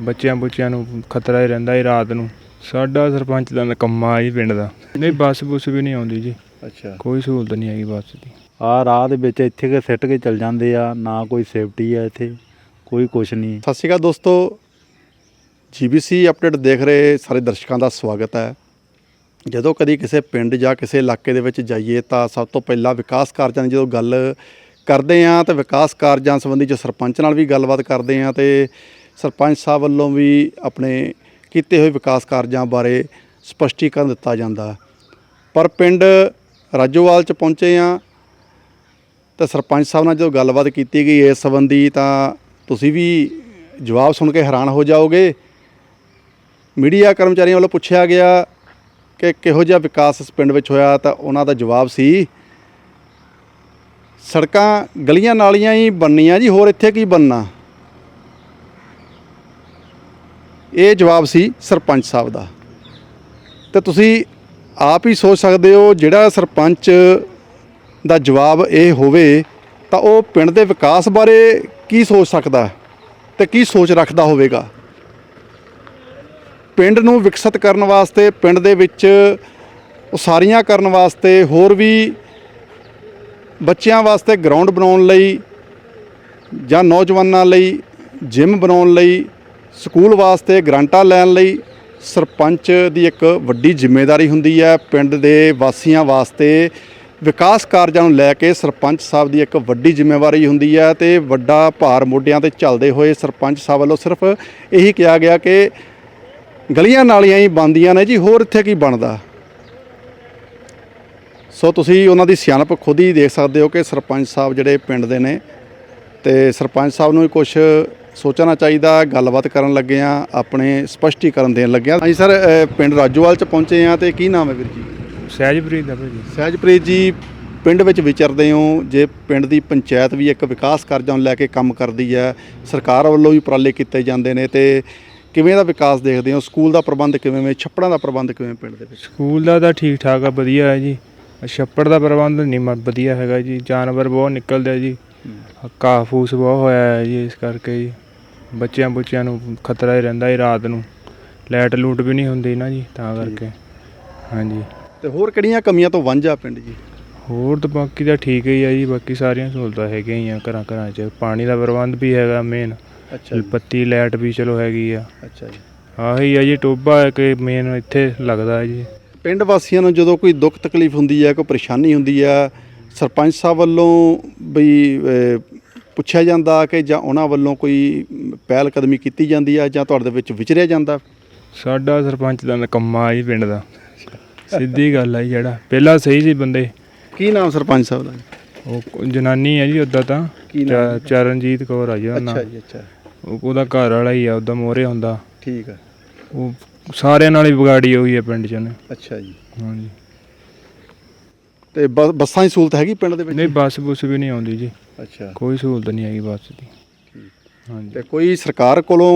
ਬੱਚਿਆਂ ਬੁੱਚਿਆਂ ਨੂੰ ਖਤਰਾ ਹੀ ਰਹਿੰਦਾ ਹੀ ਰਾਤ ਨੂੰ। ਸਾਡਾ ਸਰਪੰਚ ਦਾ ਨਕੰਮਾ ਜੀ ਪਿੰਡ ਦਾ। ਨਹੀਂ ਬੱਸ ਬੁੱਸ ਵੀ ਨਹੀਂ ਆਉਂਦੀ ਜੀ। ਅੱਛਾ। ਕੋਈ ਸਹੂਲਤ ਨਹੀਂ ਹੈਗੀ ਬੱਸ ਦੀ। ਆ ਰਾਹ ਦੇ ਵਿੱਚ ਇੱਥੇ ਕੇ ਸਿੱਟ ਕੇ ਚੱਲ ਜਾਂਦੇ ਆ ਨਾ ਕੋਈ ਸੇਫਟੀ ਆ ਇੱਥੇ ਕੋਈ ਕੁਛ ਨਹੀਂ। ਸਤਿ ਸ਼੍ਰੀ ਅਕਾਲ ਦੋਸਤੋ। ਜੀਬੀਸੀ ਅਪਡੇਟ ਦੇਖ ਰਹੇ ਸਾਰੇ ਦਰਸ਼ਕਾਂ ਦਾ ਸਵਾਗਤ ਹੈ। ਜਦੋਂ ਕਦੀ ਕਿਸੇ ਪਿੰਡ ਜਾਂ ਕਿਸੇ ਇਲਾਕੇ ਦੇ ਵਿੱਚ ਜਾਈਏ ਤਾਂ ਸਭ ਤੋਂ ਪਹਿਲਾਂ ਵਿਕਾਸ ਕਾਰਜਾਂ ਦੀ ਜਦੋਂ ਗੱਲ ਕਰਦੇ ਹਾਂ ਤਾਂ ਵਿਕਾਸ ਕਾਰਜਾਂ ਸੰਬੰਧੀ ਜੋ ਸਰਪੰਚ ਨਾਲ ਵੀ ਗੱਲਬਾਤ ਕਰਦੇ ਹਾਂ ਤੇ ਸਰਪੰਚ ਸਾਹਿਬ ਵੱਲੋਂ ਵੀ ਆਪਣੇ ਕੀਤੇ ਹੋਏ ਵਿਕਾਸ ਕਾਰਜਾਂ ਬਾਰੇ ਸਪਸ਼ਟੀਕਰਨ ਦਿੱਤਾ ਜਾਂਦਾ ਪਰ ਪਿੰਡ ਰਾਜੋਵਾਲ ਚ ਪਹੁੰਚੇ ਹਾਂ ਤਾਂ ਸਰਪੰਚ ਸਾਹਿਬ ਨਾਲ ਜਦੋਂ ਗੱਲਬਾਤ ਕੀਤੀ ਗਈ ਇਸ ਸੰਬੰਧੀ ਤਾਂ ਤੁਸੀਂ ਵੀ ਜਵਾਬ ਸੁਣ ਕੇ ਹੈਰਾਨ ਹੋ ਜਾਓਗੇ। ਮੀਡੀਆ ਕਰਮਚਾਰੀਆਂ ਵੱਲੋਂ ਪੁੱਛਿਆ ਗਿਆ ਕਿ ਕਿਹੋ ਜਿਹਾ ਵਿਕਾਸ ਇਸ ਪਿੰਡ ਵਿੱਚ ਹੋਇਆ ਤਾਂ ਉਹਨਾਂ ਦਾ ਜਵਾਬ ਸੀ, ਸੜਕਾਂ ਗਲੀਆਂ ਨਾਲੀਆਂ ਹੀ ਬਣਨੀਆਂ ਜੀ, ਹੋਰ ਇੱਥੇ ਕੀ ਬਣਨਾ? ਇਹ ਜਵਾਬ ਸੀ ਸਰਪੰਚ ਸਾਹਿਬ ਦਾ। ਤੇ ਤੁਸੀਂ ਆਪ ਹੀ ਸੋਚ ਸਕਦੇ ਹੋ ਜਿਹੜਾ ਸਰਪੰਚ ਦਾ ਜਵਾਬ ਇਹ ਹੋਵੇ ਤਾਂ ਉਹ ਪਿੰਡ ਦੇ ਵਿਕਾਸ ਬਾਰੇ ਕੀ ਸੋਚ ਸਕਦਾ ਤੇ ਕੀ ਸੋਚ ਰੱਖਦਾ ਹੋਵੇਗਾ? ਪਿੰਡ ਨੂੰ ਵਿਕਸਿਤ ਕਰਨ ਵਾਸਤੇ, ਪਿੰਡ ਦੇ ਵਿੱਚ ਉਸਾਰੀਆਂ ਕਰਨ ਵਾਸਤੇ, ਹੋਰ ਵੀ ਬੱਚਿਆਂ ਵਾਸਤੇ ਗਰਾਊਂਡ ਬਣਾਉਣ ਲਈ ਜਾਂ ਨੌਜਵਾਨਾਂ ਲਈ ਜਿਮ ਬਣਾਉਣ ਲਈ ਸਕੂਲ ਵਾਸਤੇ ਗ੍ਰਾਂਟਾਂ ਲੈਣ ਲਈ ਸਰਪੰਚ ਦੀ ਇੱਕ ਵੱਡੀ ਜ਼ਿੰਮੇਵਾਰੀ ਹੁੰਦੀ ਹੈ। ਪਿੰਡ ਦੇ ਵਾਸੀਆਂ ਵਾਸਤੇ ਵਿਕਾਸ ਕਾਰਜਾਂ ਨੂੰ ਲੈ ਕੇ ਸਰਪੰਚ ਸਾਹਿਬ ਦੀ ਇੱਕ ਵੱਡੀ ਜ਼ਿੰਮੇਵਾਰੀ ਹੁੰਦੀ ਹੈ ਤੇ ਵੱਡਾ ਭਾਰ ਮੋਢਿਆਂ ਤੇ ਚੱਲਦੇ ਹੋਏ ਸਰਪੰਚ ਸਾਹਿਬ ਵੱਲੋਂ ਸਿਰਫ ਇਹੀ ਕਿਹਾ ਗਿਆ ਕਿ ਗਲੀਆਂ ਨਾਲੀਆਂ ਹੀ ਬਣਦੀਆਂ ਨੇ ਜੀ, ਹੋਰ ਇੱਥੇ ਕੀ ਬਣਦਾ? ਸੋ ਤੁਸੀਂ ਉਹਨਾਂ ਦੀ ਸਿਆਣਪ ਖੁਦ ਹੀ ਦੇਖ ਸਕਦੇ ਹੋ ਕਿ ਸਰਪੰਚ ਸਾਹਿਬ ਜਿਹੜੇ ਪਿੰਡ ਦੇ ਨੇ ਤੇ ਸਰਪੰਚ ਸਾਹਿਬ ਨੂੰ ਵੀ ਕੁਝ ਸੋਚਣਾ ਚਾਹੀਦਾ ਗੱਲਬਾਤ ਕਰਨ ਲੱਗੇ ਆ ਆਪਣੇ ਸਪਸ਼ਟੀਕਰਨ ਦੇਣ ਲੱਗੇ ਆ ਹਾਂਜੀ ਸਰ ਪਿੰਡ ਰਾਜੋਵਾਲ ਚ ਪਹੁੰਚੇ ਆ ਤੇ ਕੀ ਨਾਮ ਹੈ ਵੀਰ ਜੀ? ਸਹਿਜਪ੍ਰੀਤ ਦਾ ਭਾਜੀ। ਸਹਿਜਪ੍ਰੀਤ ਜੀ ਪਿੰਡ ਵਿੱਚ ਵਿਚਰਦੇ ਹੋ ਜੇ ਪਿੰਡ ਦੀ ਪੰਚਾਇਤ ਵੀ ਇੱਕ ਵਿਕਾਸ ਕਾਰਜਾਂ ਨੂੰ ਲੈ ਕੇ ਕੰਮ ਕਰਦੀ ਹੈ ਸਰਕਾਰ ਵੱਲੋਂ ਵੀ ਉਪਰਾਲੇ ਕੀਤੇ ਜਾਂਦੇ ਨੇ ਤੇ ਕਿਵੇਂ ਦਾ ਵਿਕਾਸ ਦੇਖਦੇ ਹੋ? ਸਕੂਲ ਦਾ ਪ੍ਰਬੰਧ ਕਿਵੇਂ ਵੇ? ਛੱਪੜਾਂ ਦਾ ਪ੍ਰਬੰਧ ਕਿਵੇਂ ਪਿੰਡ ਦੇ ਵਿੱਚ? ਸਕੂਲ ਦਾ ਤਾਂ ਠੀਕ ਠਾਕ ਆ ਵਧੀਆ ਹੈ ਜੀ। ਛੱਪੜ ਦਾ ਪ੍ਰਬੰਧ ਨਹੀਂ ਮ- ਵਧੀਆ ਹੈਗਾ ਜੀ। ਜਾਨਵਰ ਬਹੁਤ ਨਿਕਲਦੇ ਆ ਜੀ। ਘਾਹ ਫੂਸ ਬਹੁਤ ਹੋਇਆ ਹੈ ਜੀ ਇਸ ਕਰਕੇ ਜੀ। ਬੱਚਿਆਂ ਬੁੱਚਿਆਂ ਨੂੰ ਖਤਰਾ ਹੀ ਰਹਿੰਦਾ ਹੀ ਰਾਤ ਨੂੰ। ਲਾਈਟ ਲੂਟ ਵੀ ਨਹੀਂ ਹੁੰਦੀ ਨਾ ਜੀ ਤਾਂ ਕਰਕੇ। ਹਾਂਜੀ। ਤੇ ਹੋਰ ਕਿਹੜੀਆਂ ਕਮੀਆਂ ਤੋਂ ਵਾਂਝਾ ਪਿੰਡ ਜੀ? ਹੋਰ ਤਾਂ ਬਾਕੀ ਤਾਂ ਠੀਕ ਹੀ ਆ ਜੀ ਬਾਕੀ ਸਾਰੀਆਂ ਸਹੂਲਤਾਂ ਹੈਗੀਆਂ ਹੀ ਆ ਘਰਾਂ ਘਰਾਂ 'ਚ। ਪਾਣੀ ਦਾ ਪ੍ਰਬੰਧ ਵੀ ਹੈਗਾ ਮੇਨ ਅੱਛਾ ਪੱਤੀ ਲਾਈਟ ਵੀ ਚਲੋ ਹੈਗੀ ਆ। ਅੱਛਾ ਜੀ। ਆਹੀ ਆ ਜੀ ਟੋਬਾ ਹੈ ਕਿ ਮੇਨ ਇੱਥੇ ਲੱਗਦਾ ਹੈ ਜੀ। ਪਿੰਡ ਵਾਸੀਆਂ ਨੂੰ ਜਦੋਂ ਕੋਈ ਦੁੱਖ ਤਕਲੀਫ ਹੁੰਦੀ ਹੈ ਕੋਈ ਪਰੇਸ਼ਾਨੀ ਹੁੰਦੀ ਹੈ ਸਰਪੰਚ ਸਾਹਿਬ ਵੱਲੋਂ ਬਈ ਪੁੱਛਿਆ ਜਾਂਦਾ ਕਿ ਜਾਂ ਉਹਨਾਂ ਵੱਲੋਂ ਕੋਈ ਪਹਿਲ ਕਦਮੀ ਕੀਤੀ ਜਾਂਦੀ ਹੈ ਜਾਂ ਤੁਹਾਡੇ ਵਿੱਚ ਵਿਚਰਿਆ ਜਾਂਦਾ? ਸਾਡਾ ਸਰਪੰਚ ਦਾ ਨਕੰਮਾ ਜੀ ਪਿੰਡ ਦਾ। ਸਿੱਧੀ ਗੱਲ ਆ ਜੀ ਜਿਹੜਾ। ਪਹਿਲਾਂ ਸਹੀ ਸੀ ਬੰਦੇ। ਕੀ ਨਾਮ ਸਰਪੰਚ ਸਾਹਿਬ ਦਾ? ਉਹ ਜਨਾਨੀ ਹੈ ਜੀ ਉਦਾਂ ਤਾਂ। ਕੀ ਨਾਮ ਚ- ਚਰਨਜੀਤ ਕੌਰ ਆ ਜੀ ਉਹਦਾ ਅੱਛਾ ਨਾਂ ਜੀ ਅੱਛਾ। ਉਹ- ਉਹਦਾ ਘਰ ਵਾਲਾ ਹੀ ਆ ਉਹਦਾ ਮੋਹਰੇ ਹੁੰਦਾ। ਠੀਕ ਹੈ ਉਹ ਸਾਰਿਆਂ ਨਾਲ ਹੀ ਵਿਗਾੜੀ ਹੋਈ ਹੈ ਪਿੰਡ 'ਚ ਉਹਨੇ। ਅੱਛਾ ਜੀ। ਹਾਂਜੀ। ਤੇ ਬ- ਬੱਸਾਂ ਦੀ ਸਹੂਲਤ ਹੈਗੀ ਪਿੰਡ ਦੇ ਵਿੱਚ? ਨਹੀਂ ਬੱਸ ਬੁੱਸ ਵੀ ਨਹੀਂ ਆਉਂਦੀ ਜੀ। ਅੱਛਾ। ਕੋਈ ਸਹੂਲਤ ਨਹੀਂ ਹੈਗੀ ਬੱਸ ਦੀ। ਹਾਂਜੀ। ਤੇ ਕੋਈ ਸਰਕਾਰ ਕੋਲੋਂ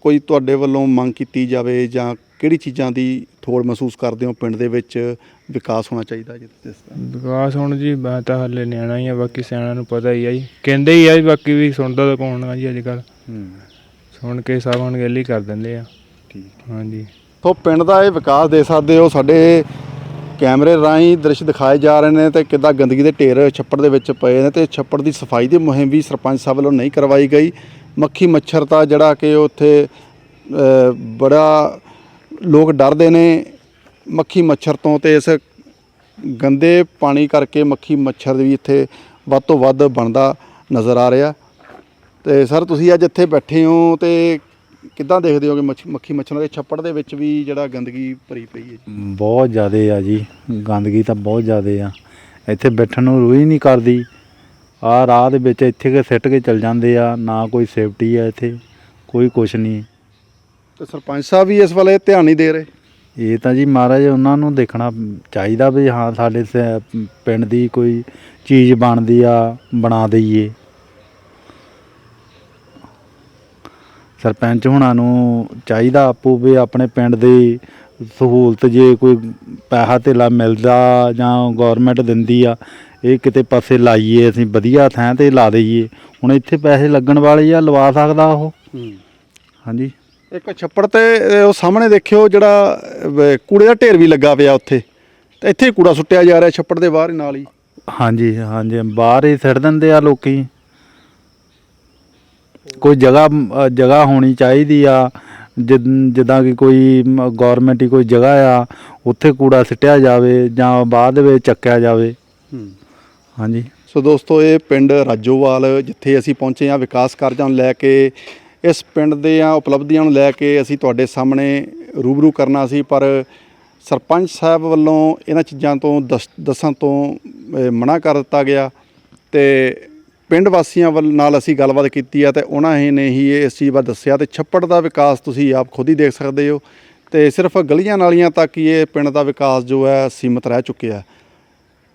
ਕੋਈ ਤੁਹਾਡੇ ਵੱਲੋਂ ਮੰਗ ਕੀਤੀ ਜਾਵੇ ਜਾਂ ਕਿਹੜੀ ਚੀਜ਼ਾਂ ਦੀ ਥੋੜ ਮਹਿਸੂਸ ਕਰਦੇ ਹੋ ਪਿੰਡ ਦੇ ਵਿੱਚ ਵਿਕਾਸ ਹੋਣਾ ਚਾਹੀਦਾ ਜੀ ਜਿਸ ਤਰ੍ਹਾਂ? ਵਿਕਾਸ ਹੁਣ ਜੀ ਮੈਂ ਤਾਂ ਹੱਲੇ ਨਿਆਣਾ ਹੀ ਆ ਬਾਕੀ ਸਿਆਣਿਆਂ ਨੂੰ ਪਤਾ ਹੀ ਆ ਜੀ। ਕਹਿੰਦੇ ਹੀ ਆ ਜੀ ਬਾਕੀ ਵੀ ਸੁਣਦਾ ਤਾਂ ਕੌਣ ਆ ਜੀ ਅੱਜ ਕੱਲ ਹੂੰ। ਸੁਣ ਕੇ ਸਭ ਹੁਣ ਗੱਲ ਹੀ ਕਰ ਦਿੰਦੇ ਆ। ਠੀਕ ਹਾਂਜੀ। ਸੋ ਪਿੰਡ ਦਾ ਇਹ ਵਿਕਾਸ ਦੇ ਸਕਦੇ ਹੋ ਸਾਡੇ ਕੈਮਰੇ ਰਾਹੀਂ ਦ੍ਰਿਸ਼ ਦਿਖਾਏ ਜਾ ਰਹੇ ਨੇ ਤੇ ਕਿੱਦਾਂ ਗੰਦਗੀ ਦੇ ਢੇਰ ਛੱਪੜ ਦੇ ਵਿੱਚ ਪਏ ਨੇ ਤੇ ਛੱਪੜ ਦੀ ਸਫ਼ਾਈ ਦੀ ਮੁਹਿੰਮ ਵੀ ਸਰਪੰਚ ਸਾਹਿਬ ਵੱਲੋਂ ਨਹੀਂ ਕਰਵਾਈ ਗਈ। ਮੱਖੀ ਮੱਛਰ ਤਾਂ ਜਿਹੜਾ ਕਿ ਉੱਥੇ ਬੜਾ ਲੋਕ ਡਰਦੇ ਨੇ। ਮੱਖੀ ਮੱਛਰ ਤੋਂ ਤੇ ਇਸ ਗੰਦੇ ਪਾਣੀ ਕਰਕੇ ਮੱਖੀ ਮੱਛਰ ਵੀ ਇੱਥੇ ਵੱਧ ਤੋਂ ਵੱਧ ਬਣਦਾ ਨਜ਼ਰ ਆ ਰਿਹਾ। ਤੇ ਸਰ, ਤੁਸੀਂ ਅੱਜ ਇੱਥੇ ਬੈਠੇ ਹੋ ਤੇ ਕਿੱਦਾਂ ਦੇਖਦੇ ਹੋ ਕਿ ਮੱਛੀ ਮੱਖੀ ਮੱਛਰਾਂ ਦੇ ਛੱਪੜ ਦੇ ਵਿੱਚ ਵੀ ਜਿਹੜਾ ਗੰਦਗੀ ਭਰੀ ਪਈ ਹੈ ਜੀ? ਬਹੁਤ ਜ਼ਿਆਦੇ ਆ ਜੀ। ਗੰਦਗੀ ਤਾਂ ਬਹੁਤ ਜ਼ਿਆਦੇ ਆ। ਇੱਥੇ ਬੈਠਣ ਨੂੰ ਰੂਹ ਹੀ ਨਹੀਂ ਕਰਦੀ। ਆ ਰਾਹ ਦੇ ਵਿੱਚ ਇੱਥੇ ਕੇ ਸਿੱਟ ਕੇ ਚੱਲ ਜਾਂਦੇ ਆ ਨਾ ਕੋਈ ਸੇਫਟੀ ਆ ਇੱਥੇ ਕੋਈ ਕੁਛ ਨਹੀਂ। ਤੇ ਸਰਪੰਚ ਸਾਹਿਬ ਵੀ ਇਸ ਵੱਲ ਧਿਆਨ ਨਹੀਂ ਦੇ ਰਹੇ? ਇਹ ਤਾਂ ਜੀ ਮਹਾਰਾਜ ਉਹਨਾਂ ਨੂੰ ਦੇਖਣਾ ਚਾਹੀਦਾ ਵੀ ਹਾਂ ਸਾਡੇ ਸ- ਪਿੰਡ ਦੀ ਕੋਈ ਚੀਜ਼ ਬਣਦੀ ਆ ਬਣਾ ਦਈਏ। ਸਰਪੰਚ ਹੁਣਾਂ ਨੂੰ ਚਾਹੀਦਾ ਆਪੂ ਵੀ ਆਪਣੇ ਪਿੰਡ ਦੀ ਸਹੂਲਤ ਜੇ ਕੋਈ ਪੈਸਾ ਧੇਲਾ ਮਿਲਦਾ ਜਾਂ ਗਵਰਨਮੈਂਟ ਦਿੰਦੀ ਆ ਇਹ ਕਿਤੇ ਪਾਸੇ ਲਾਈਏ ਅਸੀਂ ਵਧੀਆ ਥਾਂ ਤੇ ਲਾ ਦਈਏ। ਹੁਣ ਇੱਥੇ ਪੈਸੇ ਲੱਗਣ ਵਾਲੇ ਆ ਲਵਾ ਸਕਦਾ ਉਹ। ਹਾਂਜੀ। ਇੱਕ ਛੱਪੜ ਤੇ ਉਹ ਸਾਹਮਣੇ ਦੇਖਿਓ ਜਿਹੜਾ ਕੂੜੇ ਦਾ ਢੇਰ ਵੀ ਲੱਗਾ ਪਿਆ ਉੱਥੇ। ਤੇ ਇੱਥੇ ਹੀ ਕੂੜਾ ਸੁੱਟਿਆ ਜਾ ਰਿਹਾ ਛੱਪੜ ਦੇ ਬਾਹਰ ਹੀ ਨਾਲ ਹੀ। ਹਾਂਜੀ ਹਾਂਜੀ ਬਾਹਰ ਹੀ ਸਿੱਟ ਦਿੰਦੇ ਆ ਲੋਕੀ। ਕੋਈ ਜਗ੍ਹਾ ਅ, ਜਗ੍ਹਾ ਹੋਣੀ ਚਾਹੀਦੀ ਆ ਜਿੱਦ- ਜਿੱਦਾਂ ਕਿ ਕੋਈ ਗਵਰਨਮੈਂਟ ਦੀ ਕੋਈ ਜਗ੍ਹਾ ਆ ਉੱਥੇ ਕੂੜਾ ਸਿੱਟਿਆ ਜਾਵੇ ਜਾਂ ਬਾਅਦ ਵਿੱਚ ਚੱਕਿਆ ਜਾਵੇ। ਹਾਂਜੀ। ਸੋ ਦੋਸਤੋ ਇਹ ਪਿੰਡ ਰਾਜੋਵਾਲ ਜਿੱਥੇ ਅਸੀਂ ਪਹੁੰਚੇ ਹਾਂ ਵਿਕਾਸ ਕਾਰਜਾਂ ਨੂੰ ਲੈ ਕੇ ਇਸ ਪਿੰਡ ਦੇ ਆ ਉਪਲਬਧੀਆਂ ਨੂੰ ਲੈ ਕੇ ਅਸੀਂ ਤੁਹਾਡੇ ਸਾਹਮਣੇ ਰੂਬਰੂ ਕਰਨਾ ਸੀ ਪਰ ਸਰਪੰਚ ਸਾਹਿਬ ਵੱਲੋਂ ਇਹਨਾਂ ਚੀਜ਼ਾਂ ਤੋਂ ਦੱਸ- ਦੱਸਣ ਤੋਂ ਮਨਾ ਕਰ ਦਿੱਤਾ ਗਿਆ ਤੇ ਪਿੰਡ ਵਾਸੀਆਂ ਵੱਲ ਨਾਲ ਅਸੀਂ ਗੱਲਬਾਤ ਕੀਤੀ ਆ ਤੇ ਉਹਨਾਂ ਹੀ ਨੇ ਹੀ ਇਹ ਇਸ ਚੀਜ਼ ਬਾਰੇ ਦੱਸਿਆ ਤੇ ਛੱਪੜ ਦਾ ਵਿਕਾਸ ਤੁਸੀਂ ਆਪ ਖੁਦ ਹੀ ਦੇਖ ਸਕਦੇ ਹੋ ਤੇ ਸਿਰਫ ਗਲੀਆਂ ਨਾਲੀਆਂ ਤੱਕ ਹੀ ਇਹ ਪਿੰਡ ਦਾ ਵਿਕਾਸ ਜੋ ਹੈ ਸੀਮਤ ਰਹਿ ਚੁੱਕਿਆ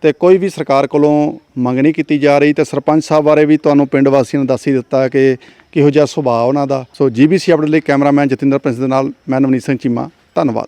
ਤੇ ਕੋਈ ਵੀ ਸਰਕਾਰ ਕੋਲੋਂ ਮੰਗ ਨਹੀਂ ਕੀਤੀ ਜਾ ਰਹੀ ਤੇ ਸਰਪੰਚ ਸਾਹਿਬ ਬਾਰੇ ਵੀ ਤੁਹਾਨੂੰ ਪਿੰਡ ਵਾਸੀਆਂ ਨੇ ਦੱਸ ਹੀ ਦਿੱਤਾ ਕਿ ਕਿਹੋ ਜਿਹਾ ਸੁਭਾਅ ਉਹਨਾਂ ਦਾ। ਸੋ ਜੀਬੀਸੀ ਅਪਡੇਟ ਲਈ ਕੈਮਰਾਮੈਨ ਜਤਿੰਦਰ ਪ੍ਰਿੰਸ ਦੇ ਨਾਲ ਮੈਂ ਨਵਨੀਤ ਸਿੰਘ ਚੀਮਾ। ਧੰਨਵਾਦ।